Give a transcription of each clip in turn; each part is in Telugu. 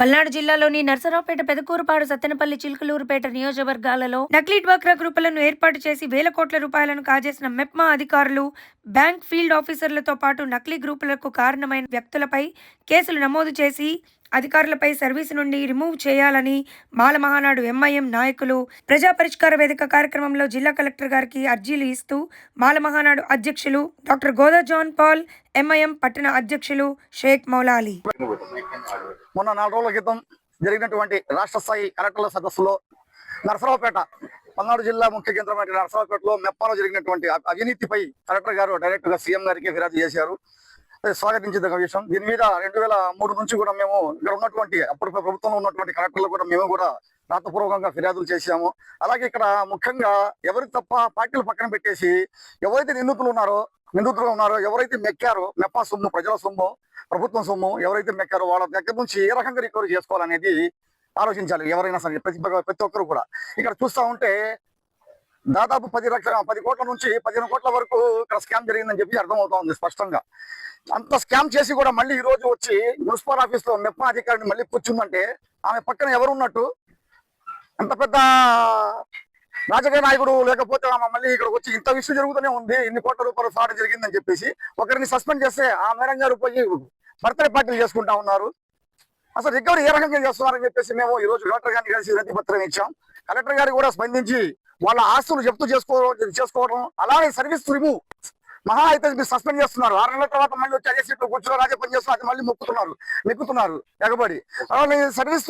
పల్నాడు జిల్లాలోని నర్సరావుపేట పెదకూరుపాడు సత్తెనపల్లి చిలుకలూరుపేట నియోజకవర్గాలలో నకిలీ డ్వాక్రా గ్రూపులను ఏర్పాటు చేసి వేల కోట్ల రూపాయలను కాజేసిన మెప్మా అధికారులు బ్యాంక్ ఫీల్డ్ ఆఫీసర్లతో పాటు నకిలీ గ్రూపులకు కారణమైన వ్యక్తులపై కేసులు నమోదు చేసి అధికారులపై సర్వీసు నుండి రిమూవ్ చేయాలని మాల మహానాడు ఎంఐఎం నాయకులు ప్రజా పరిష్కార వేదిక కార్యక్రమంలో జిల్లా కలెక్టర్ గారికి అర్జీలు ఇస్తూ మాల మహానాడు అధ్యక్షులు doctor Goda John Paul MIM పట్టణ అధ్యక్షులు షేక్ మౌలాలి. మొన్న నాలుగు రోజుల క్రితం జరిగినటువంటి రాష్ట్ర స్థాయి కలెక్టర్ల సదస్సులో నరసరావుపేట పల్నాడు జిల్లా ముఖ్య కేంద్రమైన నరసరావుపేటలో మెప్పాలో జరిగినటువంటి అవినీతిపై కలెక్టర్ గారు డైరెక్ట్గా సీఎం గారికి ఫిర్యాదు చేశారు. అది స్వాగతించదగ్గ విషయం. దీని మీద రెండు వేల మూడు నుంచి కూడా మేము ఇక్కడ ఉన్నటువంటి అప్పుడు ప్రభుత్వంలో ఉన్నటువంటి కలెక్టర్లు కూడా మేము కూడా రాతపూర్వకంగా ఫిర్యాదులు చేశాము. అలాగే ఇక్కడ ముఖ్యంగా ఎవరి తప్ప పార్టీలు పక్కన పెట్టేసి ఎవరైతే నిందితులు ఉన్నారో నిందితులు ఉన్నారో ఎవరైతే మెక్కారో మెప్ప సొమ్ము ప్రజల సొమ్ము ప్రభుత్వం సొమ్ము ఎవరైతే మెక్కారో వాళ్ళ దగ్గర నుంచి ఏ రకంగా రికవరీ చేసుకోవాలనేది ఆలోచించాలి. ఎవరైనా సరే ప్రతి ప్రతి ఒక్కరు కూడా. ఇక్కడ చూస్తా ఉంటే దాదాపు పది లక్షల పది కోట్ల నుంచి పదిహేను కోట్ల వరకు ఇక్కడ స్కామ్ జరిగిందని చెప్పి అర్థమవుతా ఉంది స్పష్టంగా. అంత స్కామ్ చేసి కూడా మళ్ళీ ఈ రోజు వచ్చి మున్సిపల్ ఆఫీస్లో మెప్ప అధికారిని మళ్ళీ కూర్చుందంటే ఆమె పక్కన ఎవరు ఉన్నట్టు అంత పెద్ద రాజకీయ నాయకుడు లేకపోతే ఆమె మళ్ళీ ఇక్కడ వచ్చి ఇంత విషయం జరుగుతూనే ఉంది ఇన్ని కోట్ల రూపాయలు ఫ్రాడ్ జరిగిందని చెప్పేసి ఒకరిని సస్పెండ్ చేస్తే ఆ మేడం గారు పోయి బర్త్డే పార్టీలు చేసుకుంటా ఉన్నారు. అసలు రికవరీ ఏ రకంగా చేస్తున్నారని చెప్పేసి మేము ఈ రోజు కలెక్టర్ గారిని కలిసి వినతి పత్రం ఇచ్చాం. కలెక్టర్ గారు కూడా స్పందించి వాళ్ళ ఆస్తులు జప్తు చేసుకోవడం చేసుకోవడం అలానే సర్వీస్ రిమూవ్. మహా అయితే మీరు సస్పెండ్ చేస్తున్నారు. ఆరు నెలల తర్వాత మళ్ళీ వచ్చి అదే సీట్లు కూర్చున్నారు అదే పని చేస్తున్నారు. అది మళ్ళీ మొక్కుతున్నారు. నెక్కుతున్నారు ఎగబడి. అలానే సర్వీస్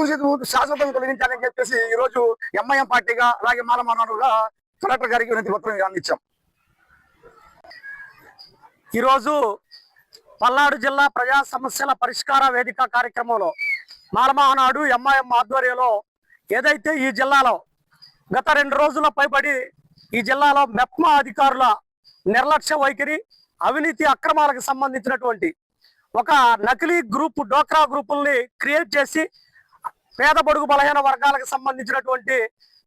శాశ్వతంగా తొలగించాలని చెప్పేసి ఈ రోజు ఎంఐఎం పార్టీగా అలాగే మాలమానవులుగా కలెక్టర్ గారికి వినతి పత్రం అందించాం ఈరోజు పల్నాడు జిల్లా ప్రజా సమస్యల పరిష్కార వేదిక కార్యక్రమంలో మాలమహనాడు ఎంఐఎం ఆధ్వర్యంలో ఏదైతే ఈ జిల్లాలో గత రెండు రోజుల పైబడి ఈ జిల్లాలో మెప్మా అధికారుల నిర్లక్ష్య వైఖరి అవినీతి అక్రమాలకు సంబంధించినటువంటి ఒక నకిలీ గ్రూప్ డోక్రా గ్రూపుల్ని క్రియేట్ చేసి పేద బడుగు బలహీన వర్గాలకు సంబంధించినటువంటి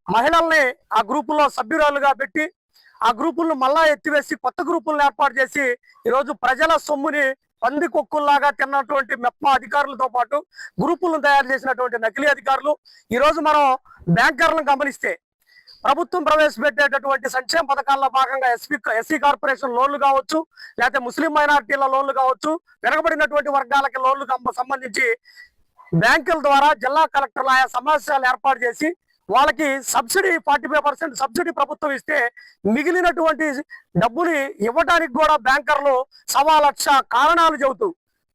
మహిళల్ని ఆ గ్రూపుల్లో సభ్యురాలుగా పెట్టి ఆ గ్రూపులను మళ్ళా ఎత్తివేసి కొత్త గ్రూపులను ఏర్పాటు చేసి ఈరోజు ప్రజల సొమ్ముని పంది కుక్కుల్లాగా తిన్నటువంటి మెప్ప అధికారులతో పాటు గ్రూపులను తయారు చేసినటువంటి నకిలీ అధికారులు. ఈరోజు మనం బ్యాంకర్లను గమనిస్తే ప్రభుత్వం ప్రవేశపెట్టేటటువంటి సంక్షేమ పథకాల్లో భాగంగా ఎస్పీ ఎస్సీ కార్పొరేషన్ లోన్లు కావచ్చు లేకపోతే ముస్లిం మైనార్టీల లోన్లు కావచ్చు వెనకబడినటువంటి వర్గాలకి లోన్లు సంబంధించి బ్యాంకుల ద్వారా జిల్లా కలెక్టర్లు ఆయా సమావేశాలు ఏర్పాటు చేసి వాళ్ళకి subsidy forty five percent subsidy ప్రభుత్వం ఇస్తే మిగిలినటువంటి డబ్బుని ఇవ్వడానికి కూడా బ్యాంకర్లు సవా లక్ష కారణాలు చెబుతూ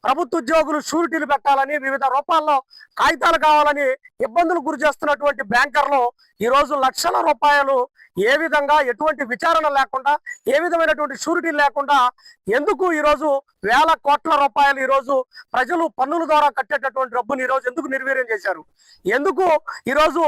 ప్రభుత్వ ఉద్యోగులు షూరిటీలు పెట్టాలని వివిధ రూపాల్లో కాగితాలు కావాలని ఇబ్బందులు గురి చేస్తున్నటువంటి బ్యాంకర్లు ఈ రోజు లక్షల రూపాయలు ఏ విధంగా ఎటువంటి విచారణ లేకుండా ఏ విధమైనటువంటి షూరిటీ లేకుండా ఎందుకు ఈ రోజు వేల కోట్ల రూపాయలు ఈ రోజు ప్రజలు పన్నుల ద్వారా కట్టేటటువంటి డబ్బుని ఈ రోజు ఎందుకు నిర్వీర్యం చేశారు? ఎందుకు ఈ రోజు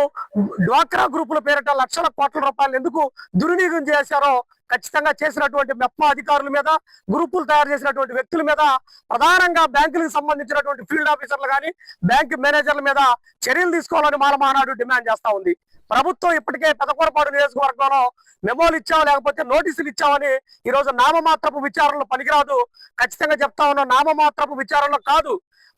డ్వాక్రా గ్రూపుల పేరిట లక్షల కోట్ల రూపాయలు ఎందుకు దుర్వినియోగం చేశారో ఖచ్చితంగా చేసినటువంటి మెప్ప అధికారుల మీద గ్రూపులు తయారు చేసినటువంటి వ్యక్తుల మీద ప్రధానంగా బ్యాంకులకు సంబంధించినటువంటి ఫీల్డ్ ఆఫీసర్లు కానీ బ్యాంక్ మేనేజర్ల మీద చర్యలు తీసుకోవాలని మాల మహానాడు డిమాండ్ చేస్తా ఉంది. ప్రభుత్వం ఇప్పటికే పెదకూరపాడు నియోజకవర్గంలో మెమోలు ఇచ్చావా లేకపోతే నోటీసులు ఇచ్చావని ఈ రోజు నామమాత్రపు విచారణలు పనికిరాదు. ఖచ్చితంగా చెప్తా ఉన్నాం నామమాత్రపు విచారణలు కాదు.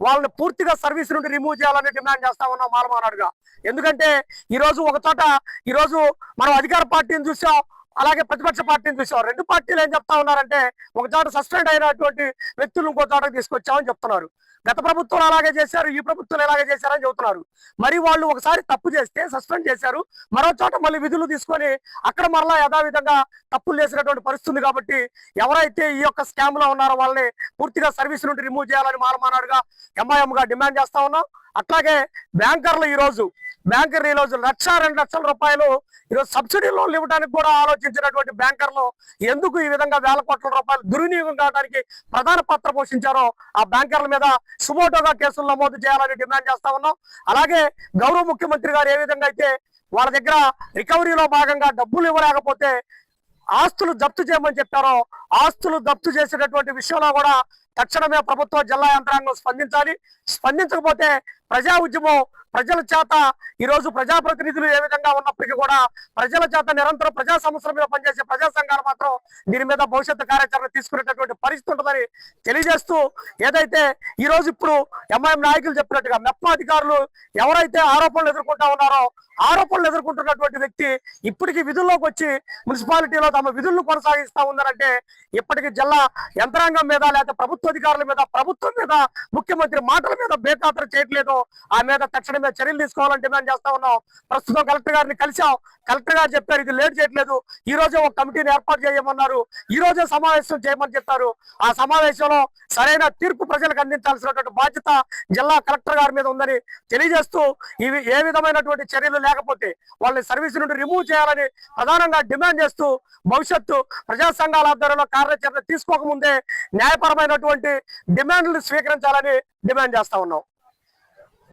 వాళ్ళని పూర్తిగా సర్వీస్ నుండి రిమూవ్ చేయాలని డిమాండ్ చేస్తా ఉన్నాం మాలమానాడుగా. ఎందుకంటే ఈ రోజు ఒక చోట ఈ రోజు మనం అధికార పార్టీని చూసాం అలాగే ప్రతిపక్ష పార్టీని చూసాం. రెండు పార్టీలు ఏం చెప్తా ఉన్నారంటే ఒక చోట సస్పెండ్ అయినటువంటి వ్యక్తులు ఇంకో చోటకి తీసుకొచ్చామని చెప్తున్నారు. గత ప్రభుత్వం అలాగే చేశారు ఈ ప్రభుత్వం ఎలాగే చేశారని చెబుతున్నారు. మరి వాళ్ళు ఒకసారి తప్పు చేస్తే సస్పెండ్ చేశారు మరో చోట మళ్ళీ విధులు తీసుకొని అక్కడ మరలా యథావిధంగా తప్పులు చేసినటువంటి పరిస్థితుంది కాబట్టి ఎవరైతే ఈ యొక్క స్కామ్లో ఉన్నారో వాళ్ళని పూర్తిగా సర్వీస్ నుండి రిమూవ్ చేయాలని మారమానాడుగా ఎంఐఎం గా డిమాండ్ చేస్తా ఉన్నాం. అట్లాగే బ్యాంకర్లు ఈరోజు బ్యాంకర్లు బ్యాంకర్ ఈ రోజు లక్ష రెండు లక్షల రూపాయలు ఈరోజు సబ్సిడీ లోన్లు ఇవ్వడానికి కూడా ఆలోచించినటువంటి బ్యాంకర్లు ఎందుకు ఈ విధంగా వేల కోట్ల రూపాయలు దుర్వినియోగం కావడానికి ప్రధాన పాత్ర పోషించారో ఆ బ్యాంకర్ల మీద సుమోటోగా కేసులు నమోదు చేయాలని డిమాండ్ చేస్తా ఉన్నాం. అలాగే గౌరవ ముఖ్యమంత్రి గారు ఏ విధంగా అయితే వాళ్ళ దగ్గర రికవరీలో భాగంగా డబ్బులు ఇవ్వలేకపోతే ఆస్తులు జప్తు చేయమని చెప్పారో ఆస్తులు జప్తు చేసేటటువంటి విషయంలో కూడా తక్షణమే ప్రభుత్వ జిల్లా యంత్రాంగం స్పందించాలి. స్పందించకపోతే ప్రజా ఉద్యమం ప్రజల చేత ఈ రోజు ప్రజాప్రతినిధులు ఏ విధంగా ఉన్నప్పటికీ కూడా ప్రజల చేత నిరంతరం ప్రజా సమస్యల మీద పనిచేసే ప్రజా సంఘాలు మాత్రం దీని మీద భవిష్యత్తు కార్యాచరణ తీసుకునేటటువంటి పరిస్థితి ఉంటుందని తెలియజేస్తూ ఏదైతే ఈ రోజు ఇప్పుడు ఎంఐఎం నాయకులు చెప్పినట్టుగా మెప్ప అధికారులు ఎవరైతే ఆరోపణలు ఎదుర్కొంటా ఉన్నారో ఆరోపణలు ఎదుర్కొంటున్నటువంటి వ్యక్తి ఇప్పటికీ విధుల్లోకి వచ్చి మున్సిపాలిటీలో తమ విధులను కొనసాగిస్తా ఉందనంటే ఇప్పటికీ జిల్లా యంత్రాంగం మీద లేకపోతే ప్రభుత్వ అధికారుల మీద ప్రభుత్వం మీద ముఖ్యమంత్రి మాటల మీద బేఖాతరు చేయట్లేదు. ఆ మీద తక్షణమే చర్యలు తీసుకోవాలని డిమాండ్ చేస్తా ఉన్నాం ప్రస్తుతం కలెక్టర్ గారిని కలిసాం కలెక్టర్ గారు చెప్పారు ఇది లేట్ చేయట్లేదు. ఈ రోజే ఒక కమిటీని ఏర్పాటు చేయమన్నారు. ఈ రోజే సమావేశం చేయమని చెప్పారు. ఆ సమావేశంలో సరైన తీర్పు ప్రజలకు అందించాల్సినటువంటి బాధ్యత జిల్లా కలెక్టర్ గారి మీద ఉందని తెలియజేస్తూ ఇవి ఏ విధమైనటువంటి చర్యలు లేకపోతే వాళ్ళని సర్వీస్ నుండి రిమూవ్ చేయాలని ప్రధానంగా డిమాండ్ చేస్తూ భవిష్యత్తు ప్రజా సంఘాల ఆధ్వర్యంలో కార్యాచరణ తీసుకోకముందే న్యాయపరమైనటువంటి డిమాండ్లు స్వీకరించాలని డిమాండ్ చేస్తా ఉన్నాం.